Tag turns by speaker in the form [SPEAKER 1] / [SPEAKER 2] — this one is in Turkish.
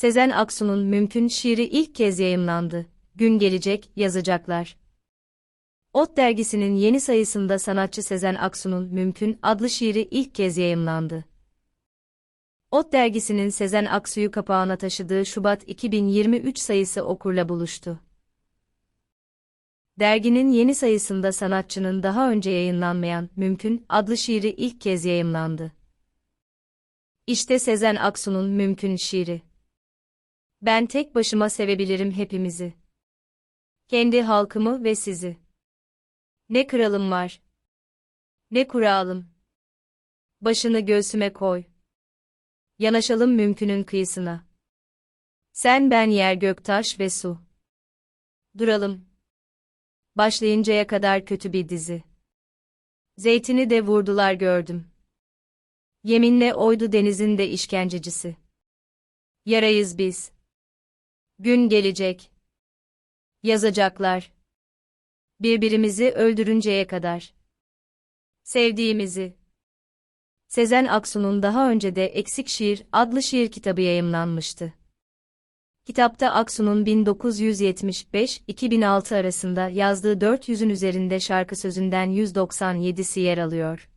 [SPEAKER 1] Sezen Aksu'nun Mümkün şiiri ilk kez yayımlandı. Gün gelecek, yazacaklar. Ot dergisinin yeni sayısında sanatçı Sezen Aksu'nun Mümkün adlı şiiri ilk kez yayımlandı. Ot dergisinin Sezen Aksu'yu kapağına taşıdığı Şubat 2023 sayısı okurla buluştu. Derginin yeni sayısında sanatçının daha önce yayınlanmayan Mümkün adlı şiiri ilk kez yayımlandı. İşte Sezen Aksu'nun Mümkün şiiri. Ben tek başıma sevebilirim hepimizi. Kendi halkımı ve sizi. Ne kralım var. Ne kuralım. Başını göğsüme koy. Yanaşalım mümkünün kıyısına. Sen ben yer gök taş ve su. Duralım. Başlayıncaya kadar kötü bir dizi. Zeytini de vurdular gördüm. Yeminle oydu denizin de işkencecisi. Yarayız biz. Gün gelecek. Yazacaklar. Birbirimizi öldürünceye kadar. Sevdiğimizi. Sezen Aksu'nun daha önce de Eksik Şiir adlı şiir kitabı yayımlanmıştı. Kitapta Aksu'nun 1975-2006 arasında yazdığı 400'ün üzerinde şarkı sözünden 197'si yer alıyor.